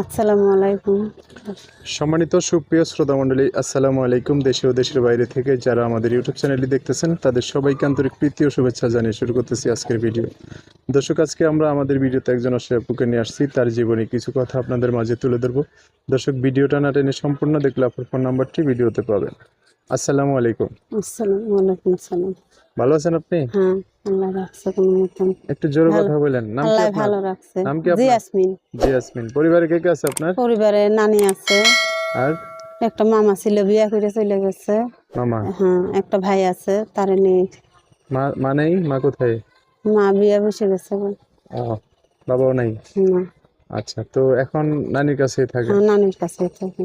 আসসালামু আলাইকুম। সম্মানিত সুপ্রিয় শ্রোতা মণ্ডলী আসসালামু আলাইকুম দেশে ও দেশের বাইরে থেকে যারা আমাদের ইউটিউব চ্যানেলটি দেখতেছেন, তাদের সবাইকে আন্তরিক প্রীতি ও শুভেচ্ছা জানিয়ে শুরু করতেছি আজকের ভিডিও। দর্শক, আজকে আমরা আমাদের ভিডিওতে একজন অসহায়পুকে নিয়ে আসছি, তার জীবনে কিছু কথা আপনাদের মাঝে তুলে ধরবো। দর্শক, ভিডিওটা না টেনে সম্পূর্ণ দেখলে আপনার ফোন নাম্বারটি ভিডিওতে পাবেন। আসসালামু আলাইকুম। আসসালামু আলাইকুম সালাম ভালো আছেন আপনি? হ্যাঁ আল্লাহ রাখছে কোনো মতন। একটু জোরে কথা বলেন। নাম কি আপনার? ভালো রাখছে। নাম কি আপনার? জিয়াসমিন। জি ইয়াসমিন পরিবারে কে কে আছে আপনার? পরিবারে নানি আছে। আর? একটা মামা ছিল বিয়া করে চলে গেছে। মামা? হ্যাঁ একটা ভাই আছে তার নিয়ে। মা মা নেই? মা কোথায়? মা বিয়া বসে গেছে। ও বাবাও নাই? না। আচ্ছা তো এখন নানির কাছেই থাকে? হ্যাঁ নানির কাছে থাকে।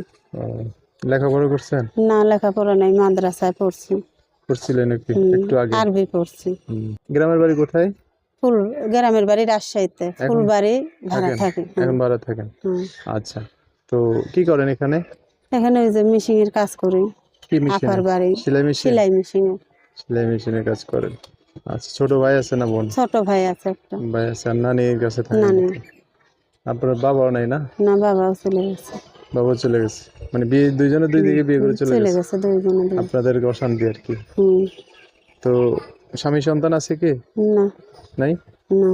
লেখাপড়া করছেন? না লেখাপড়া নাই মাদ্রাসায় পড়ছি। করছিলেন একটু একটু আগে? আরবি পড়ছি। গ্রামের বাড়ি কোথায়? ফুল গ্রামের বাড়ি রাজশাহীতে ফুলবাড়ি ভাড়া? থাকি এখন ভাড়া থাকেন। আচ্ছা তো কি করেন এখানে? এখানে ওই যে মিশিং এর কাজ করি কি মেশিন? আপার বাড়ি সেলাই মেশিন? সেলাই মেশিন। সেলাই মেশিনের কাজ করেন। আচ্ছা ছোট ভাই আছে না বোন? ছোট ভাই আছে একটা। ভাই আছে নানির কাছে থাকে নানি। আপনার বাবাও নাই না? না বাবাও চলে গেছে। বাবাও চলে গেছে। মানে বিয়ে দুইজনে দুই দিকে বিয়ে করে চলে চলে গেছে। গেছে দুইজনে দুই। আপনাদের অশান্তি আর কি। হুম। তো স্বামী সন্তান আছে কি? না। নাই? না।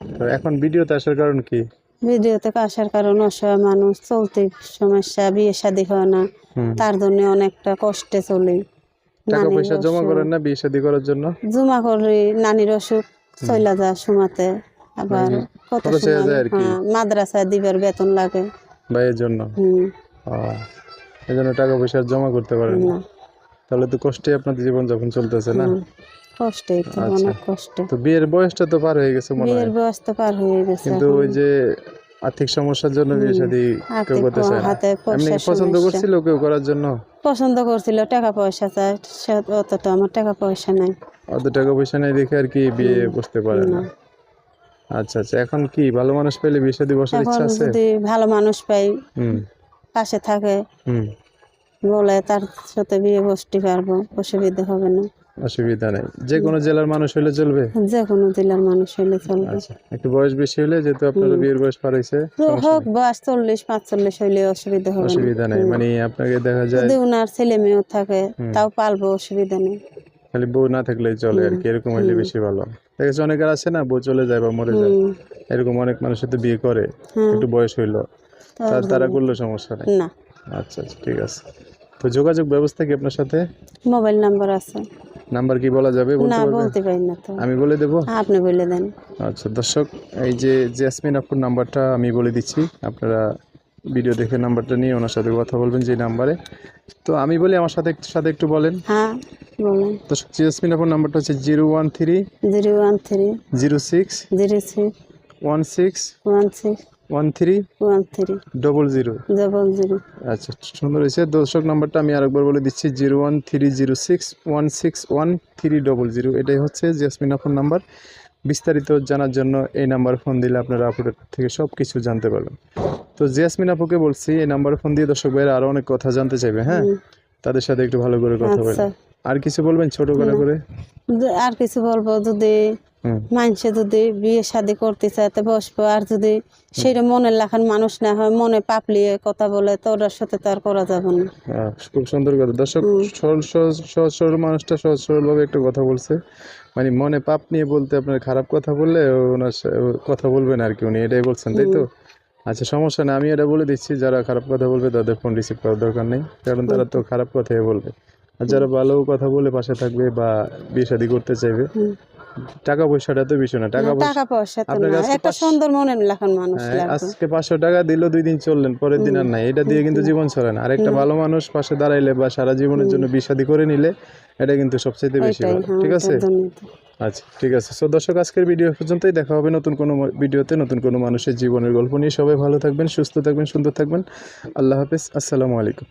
তো এখন ভিডিওতে আসার কারণ কি? ভিডিও থেকে আসার কারণ অসহায় মানুষ চলতে সমস্যা বিয়ে শাদি হয় না। তার জন্য অনেকটা কষ্টে চলে। টাকা পয়সা জমা। করেন না বিয়ে শাদি করার জন্য? জমা করি নানির অসুখ চলে যায় সুমাতে। আবার কত সময়। হ্যাঁ, মাদ্রাসায় দিবার বেতন লাগে। ভাইয়ের জন্য? এই জন্য টাকা পয়সা জমা করতে পারেন না। তাহলে তো কষ্টে আপনাদের জীবন যখন চলতেছে না? আচ্ছা। অনেক কষ্ট। তো বিয়ের বয়সটা তো পার হয়ে গেছে মনে বিয়ের বয়স তো পার হয়ে গেছে কিন্তু ওই যে আর্থিক সমস্যার জন্য বিয়ে শাদী কেউ করতে চায় না। এমনি পছন্দ করছিল কেউ করার জন্য? পছন্দ করছিল টাকা পয়সা চায় আমার টাকা পয়সা নাই। অত টাকা পয়সা নাই দেখে আর কি বিয়ে বসতে পারে না। আচ্ছা আচ্ছা। এখন কি ভালো মানুষ পেলে বিয়ে শাদী বসার ইচ্ছা আছে? যদি ভালো মানুষ পাই হুম। পাশে থাকে হুম। বলে তার সাথে বিয়ে বসতে পারব অসুবিধা হবে না। অসুবিধা নেই। যে কোনো জেলার মানুষ হলে চলবে? যে কোনো জেলার মানুষ হলে চলবে। আচ্ছা একটু বয়স বেশি হলে যেহেতু আপনার বিয়ের বয়স পার হয়েছে তো হোক বয়স চল্লিশ পাঁচচল্লিশ হইলে অসুবিধা হবে অসুবিধা নেই। মানে আপনাকে দেখা যায় যদি ওনার ছেলে মেয়েও থাকে তাও পালবো অসুবিধা নেই। খালি বউ না থাকলেই চলে আর কি। এরকম হইলে বেশি ভালো। দেখা যাচ্ছে অনেকের আছে না বউ চলে যায় বা মরে যায়। এরকম অনেক মানুষের তো বিয়ে করে। একটু বয়স হইল তার তারা করলে সমস্যা নেই। না। আচ্ছা আচ্ছা ঠিক আছে। তো যোগাযোগ ব্যবস্থা কি আপনার সাথে? মোবাইল নাম্বার আছে। নাম্বার কি বলা যাবে? বলতে না বলতে পারি না তো। আমি বলে দেবো? আপনি বলে দেন। আচ্ছা দর্শক এই যে জেসমিন আপুর নাম্বারটা আমি বলে দিচ্ছি। আপনারা ভিডিও দেখে নাম্বারটা নিয়ে ওনার সাথে কথা বলবেন যে নাম্বারে। তো আমি বলি আমার সাথে সাথে একটু বলেন। হ্যাঁ। বলেন দর্শক জেসমিন আপুর নাম্বারটা হচ্ছে zero one three zero one three zero six zero six one six one six one three one three double zero double zero আচ্ছা সুন্দর হয়েছে। দর্শক নাম্বারটা আমি আরেকবার বলে দিচ্ছি zero one three zero six one six one three double zero এটাই হচ্ছে জেসমিন আপুর নাম্বার বিস্তারিত জানার জন্য এই নাম্বার ফোন দিলে আপনারা আপুর থেকে সব কিছু জানতে পারবেন। তো জেসমিন আপুকে বলছি এই নাম্বারে ফোন দিয়ে দর্শক ভাইয়েরা আরও অনেক কথা জানতে চাইবে হ্যাঁ? তাদের সাথে একটু ভালো করে কথা বলেন আচ্ছা আর কিছু বলবেন ছোট করে করে? আর কিছু বলব যদি মানুষে যদি বিয়ে শাদি করতে চায় তো বসবো। আর যদি সেইটা মনের লাখান মানুষ না হয় মনে পাপলিয়ে কথা বলে তো ওটার সাথে তো আর করা যাবে না। খুব সুন্দর কথা। দর্শক সহজ সহজ সরল মানুষটা সহজ সরলভাবে একটু কথা বলছে। মানে মনে পাপ নিয়ে বলতে আপনার খারাপ কথা বললে ওনার কথা বলবেন আর কি উনি এটাই বলছেন তাই তো? আচ্ছা সমস্যা নেই আমি এটা বলে দিচ্ছি যারা খারাপ কথা বলবে তাদের ফোন রিসিভ করার দরকার নেই কারণ তারা তো খারাপ কথাই বলবে। আর যারা ভালো কথা বলে পাশে থাকবে বা বিয়ে শাদী করতে চাইবে টাকা পয়সাটা তো বিষয় না টাকা পয়সা টাকা পয়সা তো না। একটা সুন্দর মনের লাখান মানুষ হ্যাঁ, লাগবে আজকে পাঁচশো টাকা দিল দুই দিন চললেন পরের দিন আর নাই। এটা দিয়ে কিন্তু জীবন চলে না। আর একটা ভালো মানুষ পাশে দাঁড়াইলে বা সারা জীবনের জন্য বিষাদি করে নিলে এটা কিন্তু সবচেয়ে বেশি ভালো। হ্যাঁ ঠিক আছে। আচ্ছা ঠিক আছে। সো দর্শক আজকের ভিডিও পর্যন্তই। দেখা হবে নতুন কোনো ভিডিওতে নতুন কোনো মানুষের জীবনের গল্প নিয়ে। সবাই ভালো থাকবেন সুস্থ থাকবেন সুন্দর থাকবেন। আল্লাহ হাফেজ। আসসালামু আলাইকুম।